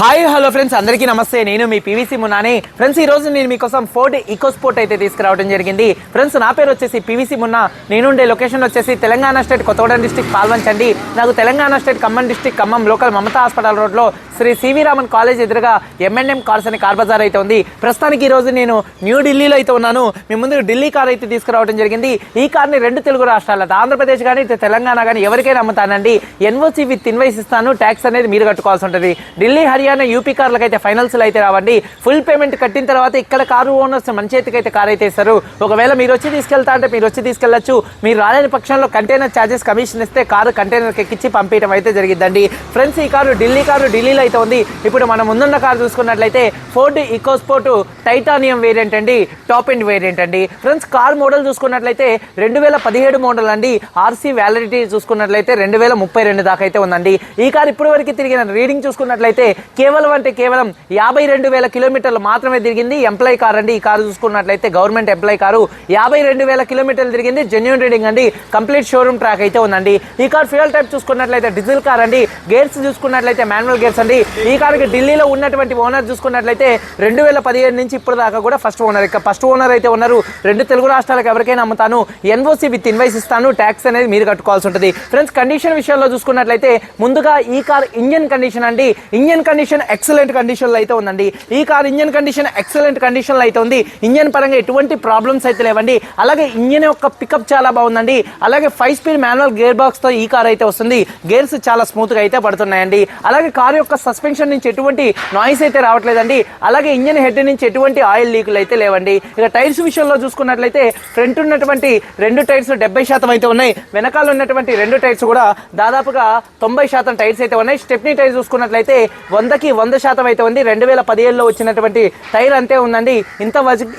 Hi hello friends అందరికీ నమస్తే. నేను మీ పీవీసీ మున్నాని. ఫ్రెండ్స్ ఈ రోజు నేను మీకోసం ఫోర్డ్ ఈకో స్పోర్ట్ అయితే తీసుకురావడం జరిగింది. ఫ్రెండ్స్ నా పేరు వచ్చేసి పీవీసీ మున్నా. నేనుండే లొకేషన్ వచ్చేసి తెలంగాణ స్టేట్ కొత్తగూడెం డిస్టిక్ పాల్వంచండి. నాకు Telangana state Khammam district Khammam local Mamata hospital రోడ్లో Shri C V Raman college ఎదురుగా ఎంఎన్ఎం కార్స్ అనే కార్ బజార్ అయితే ఉంది. ప్రస్తుతానికి ఈ రోజు నేను న్యూ ఢిల్లీలో అయితే ఉన్నాను. మీ ముందు ఢిల్లీ కార్ అయితే తీసుకురావడం జరిగింది. ఈ కార్ని రెండు తెలుగు రాష్ట్రాలతో ఆంధ్రప్రదేశ్ కానీ తెలంగాణ కానీ ఎవరికైనా అమ్ముతానండి. ఎన్ఓసి విత్ ఇన్వైస్ ఇస్తాను. ట్యాక్స్ అనేది మీరు కట్టుకోవాల్సి ఉంటుంది. ఢిల్లీ హర్యానా యూపీ కార్లకు అయితే ఫైనల్స్ అయితే రావండి. ఫుల్ పేమెంట్ కట్టిన తర్వాత ఇక్కడ కారు ఓనర్స్ మన చేతికి అయితే కార్ అయితే ఇస్తారు. ఒకవేళ మీరు వచ్చి తీసుకెళ్తా అంటే మీరు వచ్చి తీసుకెళ్ళొచ్చు మీరు రాలేని పక్షంలో కంటైనర్ ఛార్జెస్ కమిషన్ ఇస్తే కారు కంటైనర్కి ఎక్కించి పంపించడం అయితే జరిగిందండి ఫ్రెండ్స్ ఈ కారు ఢిల్లీ కారు ఢిల్లీలో అయితే ఉంది ఇప్పుడు మనం ముందున్న కారు చూసుకున్నట్లయితే ఫోర్డ్ ఈకోస్పోర్ట్ టైటానియం వేరియంట్ అండి టాప్ ఎండ్ వేరియంట్ అండి. ఫ్రెండ్స్ కార్ మోడల్ చూసుకున్నట్లయితే రెండు వేల పదిహేడు మోడల్ అండి. ఆర్సీ వ్యాలిడిటీ చూసుకున్నట్లయితే రెండు వేల ముప్పై రెండు దాకా అయితే ఉందండి. ఈ కార్ ఇప్పటి వరకు తిరిగిన రీడింగ్ చూసుకున్నట్లయితే కేవలం అంటే కేవలం యాభై రెండు వేల కిలోమీటర్లు మాత్రమే తిరిగింది ఎంప్లాయ్ కార్ అండి. ఈ కారు చూసుకున్నట్లయితే గవర్నమెంట్ ఎంప్లాయ్ కారు యాభై రెండు వేల కిలోమీటర్లు తిరిగింది. జెన్యున్ రీడింగ్ అండి. కంప్లీట్ షోరూమ్ ట్రాక్ అయితే ఉందండి. ఈ కార్ ఫ్యూయల్ టైప్ చూసుకున్నట్లయితే డీజిల్ కార్ అండి. గేర్స్ చూసుకున్నట్లయితే మాన్యువల్ గేర్స్ అండి. ఈ కారుకి ఢిల్లీలో ఉన్నటువంటి ఓనర్ చూసుకున్నట్లయితే రెండు వేల పదిహేను నుంచి ఇప్పుడు దాకా కూడా ఫస్ట్ ఓనర్ ఇక ఫస్ట్ ఓనర్ అయితే ఉన్నారు. రెండు తెలుగు రాష్ట్రాలకు ఎవరికైనా అమ్ముతాను. ఎన్ఓసి విత్ ఇన్వైస్ ఇస్తాను. ట్యాక్స్ అనేది మీరు కట్టుకోవాల్సి ఉంటుంది. ఫ్రెండ్స్ కండిషన్ విషయంలో చూసుకున్నట్లయితే ముందుగా ఈ కార్ ఇంజన్ కండిషన్ అండి. ఇంజన్ కండిషన్ ఎక్సలెంట్ కండిషన్లో అయితే ఉందండి. ఈ కార్ ఇంజన్ కండిషన్ ఎక్సలెంట్ కండిషన్లో అయితే ఉంది. ఇంజన్ పరంగా ఎటువంటి ప్రాబ్లమ్స్ అయితే లేవండి. అలాగే ఇంజన్ యొక్క పికప్ చాలా బాగుందండి. అలాగే ఫైవ్ స్పీడ్ మాన్యువల్ గేర్ బాక్స్తో ఈ కార్ అయితే వస్తుంది. గేర్స్ చాలా స్మూత్గా అయితే పడుతున్నాయండి. అలాగే కార్ యొక్క సస్పెన్షన్ నుంచి ఎటువంటి నాయిస్ అయితే రావట్లేదండి. అలాగే ఇంజన్ హెడ్ నుంచి ఎటువంటి ఆయిల్ లీకులు అయితే లేవండి. ఇక టైర్స్ విషయంలో చూసుకున్నట్లయితే ఫ్రంట్ ఉన్నటువంటి రెండు టైర్స్ డెబ్బై శాతం అయితే ఉన్నాయి. వెనకాల ఉన్నటువంటి రెండు టైర్స్ కూడా దాదాపుగా తొంభై శాతం టైర్స్ అయితే ఉన్నాయి. స్టెప్నీ టైర్ చూసుకున్నట్లయితే వందకి వంద శాతం అయితే ఉంది. రెండు వేల పదిహేడులో వచ్చినటువంటి టైర్ అంతే ఉందండి. ఇంత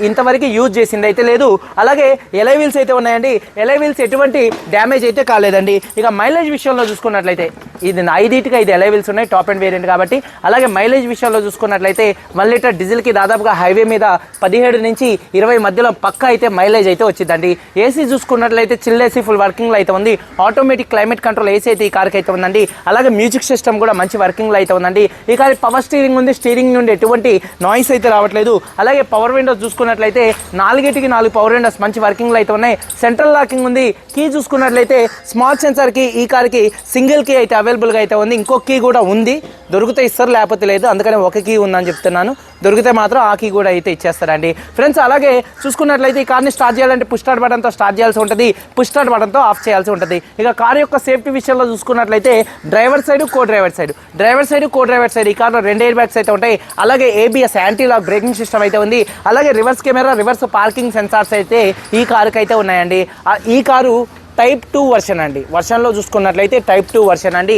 ఇంతవరకు యూజ్ చేసింది అయితే లేదు. అలాగే ఎలై వీల్స్ అయితే ఉన్నాయండి. ఎలై వీల్స్ ఎటువంటి డ్యామేజ్ అయితే కాలేదండి. ఇక మైలేజ్ విషయంలో చూసుకున్నట్లయితే ఇది ఐదింటిగా ఇది ఎలై వీల్స్ ఉన్నాయి. టాప్ అండ్ వేరియంట్ కాబట్టి అలాగే మైలేజ్ విషయంలో చూసుకున్నట్లయితే వన్ లీటర్ డీజిల్కి దాదాపుగా హైవే మీద పదిహేడు నుంచి ఇరవై మధ్యలో పక్క అయితే మైలేజ్ అయితే వచ్చిందండి. ఏసీ చూసుకున్నట్లయితే చిల్ ఏసీ ఫుల్ వర్కింగ్లో అయితే ఉంది. ఆటోమేటిక్ క్లైమేట్ కంట్రోల్ ఏసీ అయితే ఈ కార్కి అయితే ఉందండి. అలాగే మ్యూజిక్ సిస్టమ్ కూడా మంచి వర్కింగ్లో అయితే ఉందండి. ఈ కార్ పవర్ స్టీరింగ్ ఉంది. స్టీరింగ్ నుండి ఎటువంటి నాయిస్ అయితే రావట్లేదు. అలాగే పవర్ విండోస్ చూసుకున్నట్లయితే నాలుగిటికి నాలుగు పవర్ విండోస్ మంచి వర్కింగ్లో అయితే ఉన్నాయి. సెంట్రల్ లాకింగ్ ఉంది. కీ చూసుకున్నట్లయితే స్మార్ట్ సెన్సార్కి ఈ కార్కి సింగిల్ కీ అయితే అవైలబుల్గా అయితే ఉంది. ఇంకో కీ కూడా ఉంది. దొరికితే ఇస్తారు లేకపోతే లేదు. అందుకని ఒక కీ ఉందని చెప్తున్నాను. దొరికితే మాత్రం ఆ కీ కూడా అయితే ఇచ్చేస్తారండి. ఫ్రెండ్స్ అలాగే చూసుకున్నట్లయితే ఈ కార్ని స్టార్ట్ చేయాలంటే పుష్ స్టార్ట్ బటన్తో స్టార్ట్ చేయాల్సి ఉంటుంది. పుష్ స్టార్ట్ బటన్తో ఆఫ్ చేయాల్సి ఉంటుంది. ఇక కార్ యొక్క సేఫ్టీ విషయంలో చూసుకున్నట్లయితే driver side co driver side. Driver side co driver side ఈ కార్లో రెండు ఎయిర్ బ్యాగ్స్ అయితే ఉంటాయి. అలాగే ABS anti lock braking system అయితే ఉంది. అలాగే reverse camera reverse parking sensors అయితే ఈ కారుకి అయితే ఉన్నాయండి ఈ కారు టైప్ టూ వర్షన్ అండి. వర్షన్లో చూసుకున్నట్లయితే టైప్ టూ వర్షన్ అండి.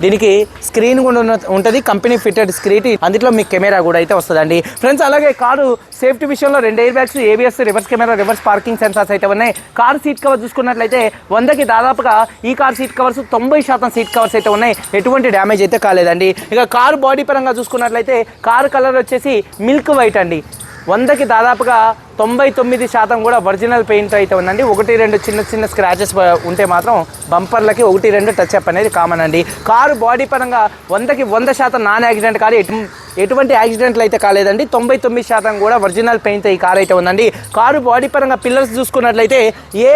దీనికి స్క్రీన్ కూడా ఉన్న- ఉంటుంది కంపెనీ ఫిట్టెడ్ స్క్రీన్. అందులో మీకు కెమెరా కూడా అయితే వస్తుందండి. ఫ్రెండ్స్ అలాగే కారు సేఫ్టీ విషయంలో రెండు air bags ABS reverse camera reverse parking sensors అయితే ఉన్నాయి. కార్ సీట్ కవర్ చూసుకున్నట్లయితే వందకి దాదాపుగా ఈ కార్ సీట్ కవర్స్ తొంభై శాతం సీట్ కవర్స్ అయితే ఉన్నాయి. ఎటువంటి డ్యామేజ్ అయితే కాలేదండి. ఇక కారు బాడీ పరంగా చూసుకున్నట్లయితే కారు కలర్ వచ్చేసి మిల్క్ వైట్ అండి. వందకి దాదాపుగా తొంభై తొమ్మిది శాతం కూడా ఒరిజినల్ పెయింట్ అయితే ఉందండి. ఒకటి రెండు చిన్న చిన్న స్క్రాచెస్ ఉంటే మాత్రం బంపర్లకి ఒకటి రెండు టచ్ అప్ అనేది కామన్ అండి. కారు బాడీ పరంగా వందకి వంద శాతం నాన్ యాక్సిడెంట్ కాదు ఎటు ఎటువంటి యాక్సిడెంట్లు అయితే కాలేదండి. తొంభై తొమ్మిది శాతం కూడా ఒరిజినల్ పెయింట్ ఈ కార్ అయితే ఉందండి. కారు బాడీ పరంగా పిల్లర్స్ చూసుకున్నట్లయితే ఏ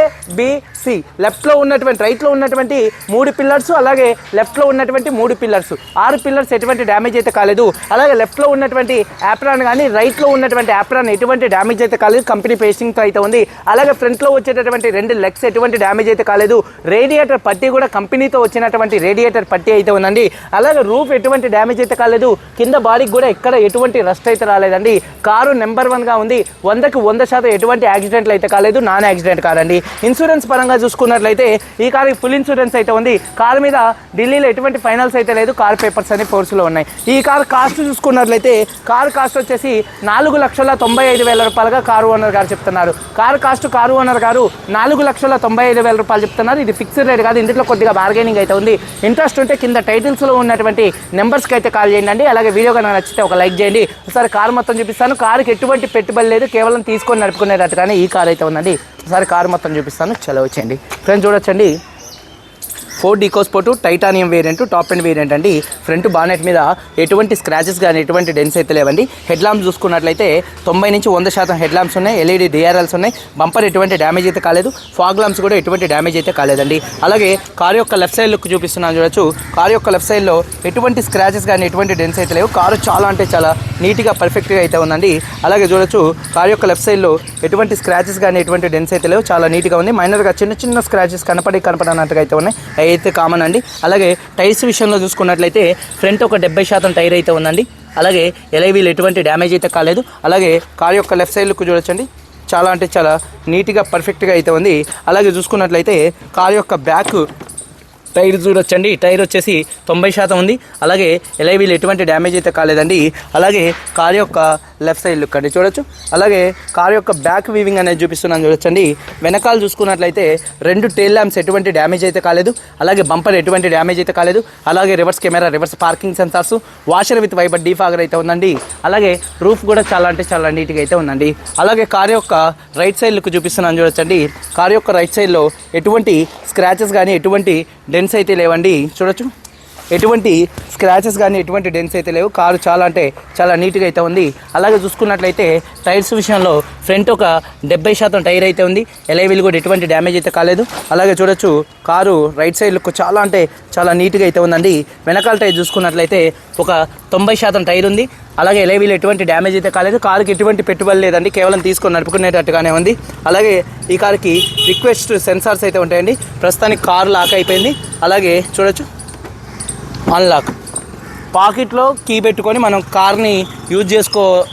సి. లెఫ్ట్లో ఉన్నటువంటి రైట్లో ఉన్నటువంటి మూడు పిల్లర్స్ అలాగే లెఫ్ట్లో ఉన్నటువంటి మూడు పిల్లర్స్ ఆరు పిల్లర్స్ ఎటువంటి డ్యామేజ్ అయితే కాలేదు. అలాగే లెఫ్ట్లో ఉన్నటువంటి యాప్రాన్ కానీ రైట్లో ఉన్నటువంటి యాప్రాన్ ఎటువంటి డ్యామేజ్ అయితే కాలేదు. కంపెనీ పేస్టింగ్తో అయితే ఉంది. అలాగే ఫ్రంట్లో వచ్చేటటువంటి రెండు లెగ్స్ ఎటువంటి డ్యామేజ్ అయితే కాలేదు. రేడియేటర్ పట్టీ కూడా కంపెనీతో వచ్చినటువంటి రేడియేటర్ పట్టీ అయితే ఉందండి. అలాగే రూఫ్ ఎటువంటి డ్యామేజ్ అయితే కాలేదు. కింద బాడీకి కూడా ఎక్కడ ఎటువంటి రస్ట్ అయితే రాలేదండి. కారు నెంబర్ వన్గా ఉంది. వందకి వంద శాతం ఎటువంటి యాక్సిడెంట్లు అయితే కాలేదు. నాన్ యాక్సిడెంట్ కాదండి. ఇన్సూరెన్స్ పరంగా చూసుకున్నట్లయితే ఈ కారు ఫుల్ ఇన్సూరెన్స్ అయితే ఉంది. కారు మీద ఢిల్లీలో ఎటువంటి ఫైనల్స్ అయితే లేదు. కార్ పేపర్స్ అన్ని ఫోర్స్లో ఉన్నాయి. ఈ కార్ కాస్ట్ చూసుకున్నట్లయితే కార్ కాస్ట్ వచ్చేసి నాలుగు లక్షల తొంభై ఐదు వేల రూపాయలుగా కారు ఓనర్ గారు చెప్తున్నారు. కారు కాస్ట్ కారు ఓనర్ గారు నాలుగు లక్షల తొంభై ఐదు వేల రూపాయలు చెప్తున్నారు. ఇది ఫిక్స్డ్ రేట్ కాదు. ఇందులో కొద్దిగా బార్గెనింగ్ అయితే ఉంది. ఇంట్రెస్ట్ ఉంటే కింద టైటిల్స్లో ఉన్నటువంటి నెంబర్స్కి అయితే కాల్ చేయండి. అలాగే వీడియో కనుక నచ్చితే ఒక లైక్ చేయండి. ఒకసారి కారు మొత్తం చూపిస్తాను. కారుకి ఎటువంటి పెట్టుబడి లేదు. కేవలం తీసుకొని నడుపుకునేటట్టుగానే ఈ కార్ అయితే ఉందండి. ఒకసారి కారు మొత్తం చూపిస్తాను. చలో వచ్చేయండి. ఫ్రెండ్స్ చూడొచ్చండి. Ford EcoSport titanium variant top end variant అండి. ఫ్రంట్ బానెట్ మీద ఎటువంటి స్క్రాచెస్ కానీ ఎటువంటి డెన్స్ అయితే లేవండి. హెడ్ ల్యాంప్స్ చూసుకున్నట్లయితే తొంభై నుంచి వంద శాతం హెడ్ ల్యాంప్స్ ఉన్నాయి ఎల్ఈడి డిఆర్ఎల్స్ ఉన్నాయి. బంపర్ ఎటువంటి డ్యామేజ్ అయితే కాలేదు. ఫాగ్ ల్యాంప్స్ కూడా ఎటువంటి డ్యామేజ్ అయితే కాలేదండి. అలాగే కార్ యొక్క లెఫ్ట్ సైడ్ లుక్ చూపిస్తున్నాను చూడొచ్చు. కార్ యొక్క లెఫ్ట్ సైడ్లో ఎటువంటి స్క్రాచెస్ కానీ ఎటువంటి డెన్స్ అయితే లేవు. కారు చాలా అంటే చాలా నీట్గా పర్ఫెక్ట్గా అయితే ఉందండి. అలాగే చూడొచ్చు కార్ యొక్క లెఫ్ట్ సైడ్లో ఎటువంటి స్క్రాచెస్ కానీ ఎటువంటి డెన్స్ అయితే లేవు. చాలా నీట్గా ఉంది. మైనర్గా చిన్న చిన్న స్క్రాచెస్ కనపడి కనపడనట్టుగా అయితే ఉన్నాయి. అయితే కామన్ అండి. అలాగే టైర్స్ విషయంలో చూసుకున్నట్లయితే ఫ్రంట్ ఒక డెబ్బై శాతం టైర్ అయితే ఉందండి. అలాగే ఎలైవీలు ఎటువంటి డ్యామేజ్ అయితే కాలేదు. అలాగే కార్ యొక్క లెఫ్ట్ సైడ్ లుక్ చూడొచ్చండి. చాలా అంటే చాలా నీట్గా పర్ఫెక్ట్గా అయితే ఉంది. అలాగే చూసుకున్నట్లయితే కార్ యొక్క బ్యాక్ టైర్ చూడొచ్చండి. టైర్ వచ్చేసి తొంభై శాతం ఉంది. అలాగే ఎలైవీలు ఎటువంటి డ్యామేజ్ అయితే కాలేదండి. అలాగే కార్ యొక్క లెఫ్ట్ సైడ్ లుక్ అండి. చూడొచ్చు. అలాగే కార్ యొక్క బ్యాక్ వీవింగ్ అనేది చూపిస్తున్నాను చూడొచ్చండి. వెనకాల చూసుకున్నట్లయితే రెండు టైల్ ల్యాంప్స్ ఎటువంటి డ్యామేజ్ అయితే కాలేదు. అలాగే బంపర్ ఎటువంటి డ్యామేజ్ అయితే కాలేదు. అలాగే reverse camera reverse parking sensors washer with wiper defogger అయితే ఉందండి. అలాగే రూఫ్ కూడా చాలా అంటే చాలా నీట్గా అయితే ఉందండి. అలాగే కార్ యొక్క రైట్ సైడ్ లుక్ చూపిస్తున్నాను చూడొచ్చండి. కార్ యొక్క రైట్ సైడ్లో ఎటువంటి స్క్రాచెస్ కానీ ఎటువంటి డెన్స్ అయితే లేవండి. చూడొచ్చు. ఎటువంటి స్క్రాచెస్ కానీ ఎటువంటి డెన్స్ అయితే లేవు. కారు చాలా అంటే చాలా నీట్గా అయితే ఉంది. అలాగే చూసుకున్నట్లయితే టైర్స్ విషయంలో ఫ్రంట్ ఒక డెబ్బై శాతం టైర్ అయితే ఉంది. ఎలైవీలు కూడా ఎటువంటి డ్యామేజ్ అయితే కాలేదు. అలాగే చూడొచ్చు కారు రైట్ సైడ్ లుక్ చాలా అంటే చాలా నీట్గా అయితే ఉందండి. వెనకాల టైర్ చూసుకున్నట్లయితే ఒక తొంభై శాతం టైర్ ఉంది. అలాగే ఎలైవీలు ఎటువంటి డ్యామేజ్ అయితే కాలేదు. కారుకి ఎటువంటి పెట్టుబడి లేదండి. కేవలం తీసుకొని నడుపుకునేటట్టుగానే ఉంది. అలాగే ఈ కారుకి రిక్వెస్ట్ సెన్సార్స్ అయితే ఉంటాయండి. ప్రస్తుతానికి కారు లాక్ అయిపోయింది. అలాగే చూడొచ్చు అన్లాక్ పాకెట్లో కీ పెట్టుకొని మనం కార్ని యూజ్ చేసుకో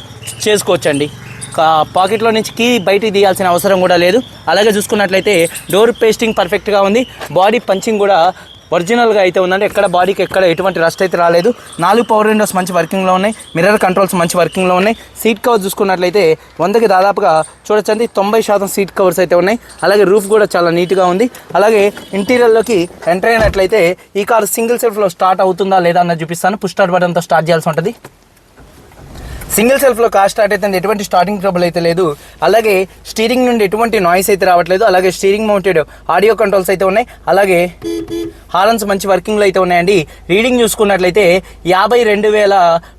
చేసుకోవచ్చండి. కా- పాకెట్లో నుంచి కీ బయటికి తీయాల్సిన అవసరం కూడా లేదు. అలాగే చూసుకున్నట్లయితే డోర్ పేస్టింగ్ పర్ఫెక్ట్గా ఉంది. బాడీ పంచింగ్ కూడా ఒరిజినల్గా అయితే ఉందంటే ఎక్కడ బాడీకి ఎక్కడ ఎటువంటి రస్ట్ అయితే రాలేదు. నాలుగు పవర్ విండోస్ మంచి వర్కింగ్లో ఉన్నాయి. మిర్రర్ కంట్రోల్స్ మంచి వర్కింగ్లో ఉన్నాయి. సీట్ కవర్ చూసుకున్నట్లయితే వందకి దాదాపుగా చూడొచ్చండి తొంభై శాతం సీట్ కవర్స్ అయితే ఉన్నాయి. అలాగే రూఫ్ కూడా చాలా నీట్గా ఉంది. అలాగే ఇంటీరియర్లోకి ఎంటర్ అయినట్లయితే ఈ కార్ సింగిల్ సెల్ఫ్లో స్టార్ట్ అవుతుందా లేదా అన్నది చూపిస్తాను. పుష్ స్టార్ట్ బటన్తో స్టార్ట్ చేయాల్సి ఉంటుంది. సింగిల్ సెల్ఫ్లో కార్ స్టార్ట్ అయితే ఎటువంటి స్టార్టింగ్ ట్రబుల్ అయితే లేదు. అలాగే స్టీరింగ్ నుండి ఎటువంటి నాయిస్ అయితే రావట్లేదు. అలాగే స్టీరింగ్ మౌంటెడ్ ఆడియో కంట్రోల్స్ అయితే ఉన్నాయి. అలాగే హార్న్స్ మంచి వర్కింగ్లో అయితే ఉన్నాయండి. రీడింగ్ చూసుకున్నట్లయితే యాభై రెండు వేల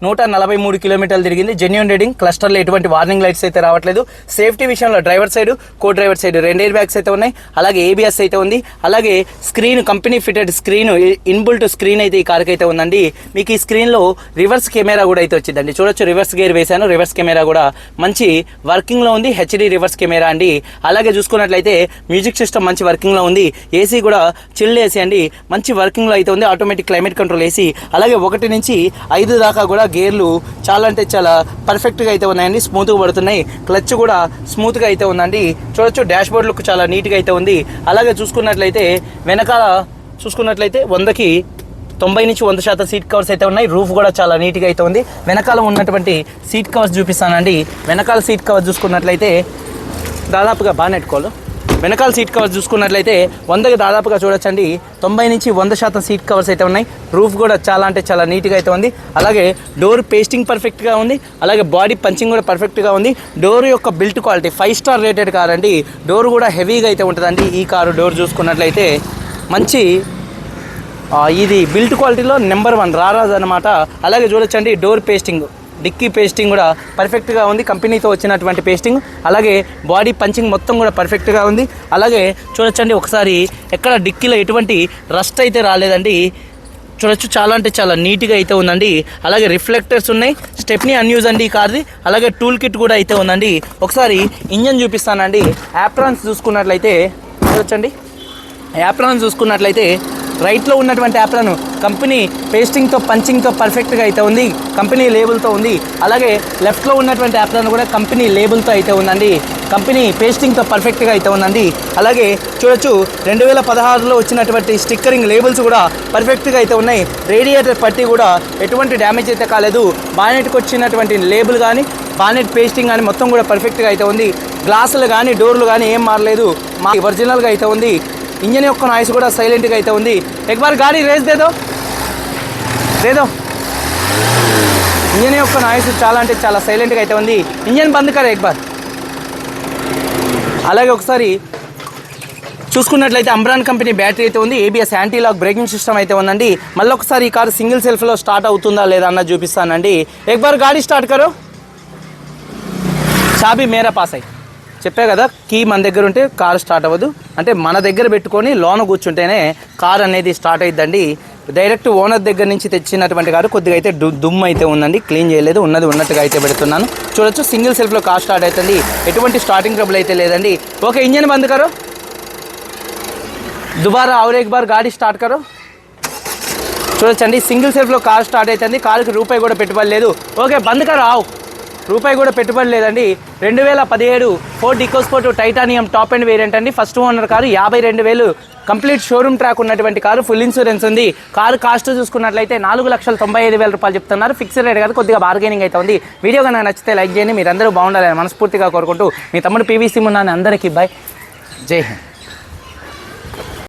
నూట నలభై మూడు కిలోమీటర్లు తిరిగింది. జెన్యున్ రీడింగ్ క్లస్టర్లో ఎటువంటి వార్నింగ్ లైట్స్ అయితే రావట్లేదు. సేఫ్టీ విషయంలో driver side co driver side రెండు ఎయిర్ బ్యాగ్స్ అయితే ఉన్నాయి. అలాగే ఏబిఎస్ అయితే ఉంది. అలాగే screen company fitted screen inbuilt screen అయితే ఈ కార్కి అయితే ఉందండి. మీకు ఈ స్క్రీన్లో రివర్స్ కెమెరా కూడా అయితే వచ్చిందండి. చూడొచ్చు రివర్స్ గేర్ వేశాను. రివర్స్ కెమెరా కూడా మంచి వర్కింగ్లో ఉంది. హెచ్డి రివర్స్ కెమెరా అండి. అలాగే చూసుకున్నట్లయితే మ్యూజిక్ సిస్టమ్ మంచి వర్కింగ్లో ఉంది. ఏసీ కూడా చిల్డ్ ఏసీ అండి. మంచి వర్కింగ్లో అయితే ఉంది. Automatic climate control AC. అలాగే ఒకటి నుంచి ఐదు దాకా కూడా గేర్లు చాలా అంటే చాలా పర్ఫెక్ట్గా అయితే ఉన్నాయండి. స్మూత్గా పడుతున్నాయి. క్లచ్ కూడా స్మూత్గా అయితే ఉందండి. చూడొచ్చు. డాష్ బోర్డ్ లుక్ చాలా నీట్గా అయితే ఉంది. అలాగే చూసుకున్నట్లయితే వెనకాల చూసుకున్నట్లయితే వందకి తొంభై నుంచి వంద శాతం సీట్ కవర్స్ అయితే ఉన్నాయి. రూఫ్ కూడా చాలా నీట్గా అయితే ఉంది. వెనకాల ఉన్నటువంటి సీట్ కవర్స్ చూపిస్తానండి. వెనకాల సీట్ కవర్ చూసుకున్నట్లయితే దాదాపుగా బాగా నెట్టుకోవాలి. వెనకాల సీట్ కవర్స్ చూసుకున్నట్లయితే వందకి దాదాపుగా చూడొచ్చండి. తొంభై నుంచి వంద శాతం సీట్ కవర్స్ అయితే ఉన్నాయి. రూఫ్ కూడా చాలా అంటే చాలా నీట్గా అయితే ఉంది. అలాగే డోర్ పేస్టింగ్ పర్ఫెక్ట్గా ఉంది. అలాగే బాడీ పంచింగ్ కూడా పర్ఫెక్ట్గా ఉంది. డోర్ యొక్క build quality five star rated car అండి. డోర్ కూడా హెవీగా అయితే ఉంటుందండి. ఈ కారు డోర్ చూసుకున్నట్లయితే మంచి ఇది బిల్ట్ క్వాలిటీలో నెంబర్ వన్ రారాజ్ అనమాట అలాగే చూడొచ్చండి డోర్ పేస్టింగ్ డిక్కీ పేస్టింగ్ కూడా పర్ఫెక్ట్గా ఉంది. కంపెనీతో వచ్చినటువంటి పేస్టింగ్ అలాగే బాడీ పంచింగ్ మొత్తం కూడా పర్ఫెక్ట్గా ఉంది. అలాగే చూడొచ్చండి ఒకసారి ఎక్కడ డిక్కీలో ఎటువంటి రస్ట్ అయితే రాలేదండి. చూడొచ్చు చాలా అంటే చాలా నీట్గా అయితే ఉందండి. అలాగే రిఫ్లెక్టర్స్ ఉన్నాయి. స్టెప్నీ అన్యూజ్ అండి ఈ కార్ది. అలాగే టూల్ కిట్ కూడా అయితే ఉందండి. ఒకసారి ఇంజన్ చూపిస్తానండి. యాప్రాన్స్ చూసుకున్నట్లయితే చూడొచ్చండి. యాప్రాన్ చూసుకున్నట్లయితే రైట్లో ఉన్నటువంటి యాప్లను కంపెనీ పేస్టింగ్తో పంచింగ్తో పర్ఫెక్ట్గా అయితే ఉంది కంపెనీ లేబుల్తో ఉంది. అలాగే లెఫ్ట్లో ఉన్నటువంటి యాప్లను కూడా కంపెనీ లేబుల్తో అయితే ఉందండి. కంపెనీ పేస్టింగ్తో పర్ఫెక్ట్గా అయితే ఉందండి. అలాగే చూడొచ్చు రెండు వేల పదహారులో వచ్చినటువంటి స్టిక్కరింగ్ లేబుల్స్ కూడా పర్ఫెక్ట్గా అయితే ఉన్నాయి. రేడియేటర్ పట్టి కూడా ఎటువంటి డ్యామేజ్ అయితే కాలేదు. బానెట్కి వచ్చినటువంటి లేబుల్ కానీ బానెట్ పేస్టింగ్ కానీ మొత్తం కూడా పర్ఫెక్ట్గా అయితే ఉంది. గ్లాసులు కానీ డోర్లు కానీ ఏం మారలేదు. మా ఒరిజినల్గా అయితే ఉంది. ఇంజన్ యొక్క నాయిస్ కూడా సైలెంట్గా అయితే ఉంది. ఎక్బార్ గాడి రేస్ దేదో? దేదో? ఇంజన్ యొక్క నాయిస్ చాలా అంటే చాలా సైలెంట్గా అయితే ఉంది. ఇంజన్ బంద్ కరే ఎక్బార్. అలాగే ఒకసారి చూసుకున్నట్లయితే అంబ్రాన్ కంపెనీ బ్యాటరీ అయితే ఉంది. ABS anti lock braking system అయితే ఉందండి. మళ్ళీ ఒకసారి ఈ కారు సింగిల్ సెల్ఫ్లో స్టార్ట్ అవుతుందా లేదా అన్న చూపిస్తానండి. ఎక్బార్ గాడి స్టార్ట్ కరో? చాబీ మేరా పాస్ అయ్యి. చెప్పా కదా కీ మన దగ్గర ఉంటే కార్ స్టార్ట్ అవ్వదు. అంటే మన దగ్గర పెట్టుకొని లోన కూర్చుంటేనే కార్ అనేది స్టార్ట్ అయిద్దండి. డైరెక్ట్ ఓనర్ దగ్గర నుంచి తెచ్చినటువంటి కారు కొద్దిగా అయితే దుమ్ అయితే ఉందండి. క్లీన్ చేయలేదు ఉన్నది ఉన్నట్టుగా అయితే పెడుతున్నాను. చూడొచ్చు సింగిల్ సెల్ఫ్లో కార్ స్టార్ట్ అవుతుంది. ఎటువంటి స్టార్టింగ్ ట్రబుల్ అయితే లేదండి. ఓకే ఇంజన్ బంద్ కారు. దుబారా ఆవరేక్ బార్ గాడి స్టార్ట్ కారు. చూడొచ్చండి సింగిల్ సెల్ఫ్లో కార్ స్టార్ట్ అవుతుంది. కారుకి రూపాయి కూడా పెట్టుబడి లేదు. ఓకే బంద్ కారు ఆవు. రూపాయి కూడా పెట్టుబడి లేదండి. రెండు వేల పదిహేడు Ford EcoSport titanium top end variant అండి. ఫస్ట్ ఓనర్ కారు యాభై రెండు వేలు కంప్లీట్ షోరూమ్ ట్రాక్ ఉన్నటువంటి కారు ఫుల్ ఇన్సూరెన్స్ ఉంది. కారు కాస్ట్ చూసుకున్నట్లయితే నాలుగు లక్షల తొంభై ఐదు వేల రూపాయలు చెప్తున్నారు. ఫిక్స్డ్ రేట్ కాదు కొద్దిగా బార్గెనింగ్ అయితే ఉంది. వీడియో కనుక నచ్చితే లైక్ చేయండి. మీరు అందరూ బాగుండాలని మనస్ఫూర్తిగా కోరుకుంటూ మీ తమ్ముడు పీవీసీ ఉన్నాను అందరికీ బాయ్ జై హింద్.